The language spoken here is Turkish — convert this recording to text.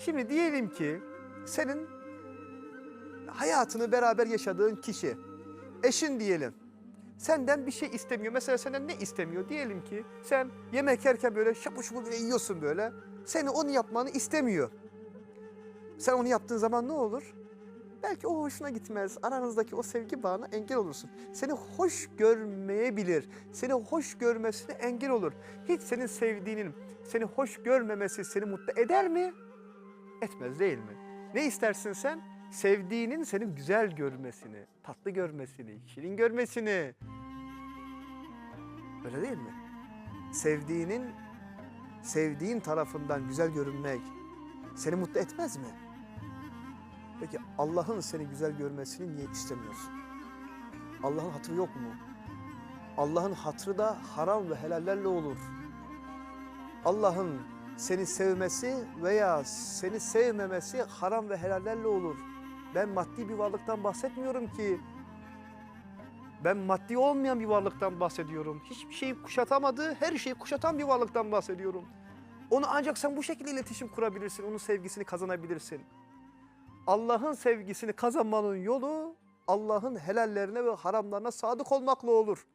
Şimdi diyelim ki senin hayatını beraber yaşadığın kişi, eşin diyelim. Senden bir şey istemiyor. Mesela senden ne istemiyor? Diyelim ki sen yemek yerken böyle şapur şupur böyle yiyorsun böyle. Seni onu yapmanı istemiyor. Sen onu yaptığın zaman ne olur? Belki o hoşuna gitmez. Aranızdaki o sevgi bağına engel olursun. Seni hoş görmeyebilir. Seni hoş görmesine engel olur. Hiç senin sevdiğinin seni hoş görmemesi seni mutlu eder mi? Etmez değil mi? Ne istersin sen? Sevdiğinin seni güzel görmesini, tatlı görmesini, şirin görmesini. Öyle değil mi? Sevdiğinin sevdiğin tarafından güzel görünmek seni mutlu etmez mi? Peki Allah'ın seni güzel görmesini niye istemiyorsun? Allah'ın hatırı yok mu? Allah'ın hatrı da haram ve helallerle olur. Allah'ın seni sevmesi veya seni sevmemesi haram ve helallerle olur. Ben maddi bir varlıktan bahsetmiyorum ki. Ben maddi olmayan bir varlıktan bahsediyorum. Hiçbir şeyi kuşatamadığı, her şeyi kuşatan bir varlıktan bahsediyorum. Onu ancak sen bu şekilde iletişim kurabilirsin, onun sevgisini kazanabilirsin. Allah'ın sevgisini kazanmanın yolu Allah'ın helallerine ve haramlarına sadık olmakla olur.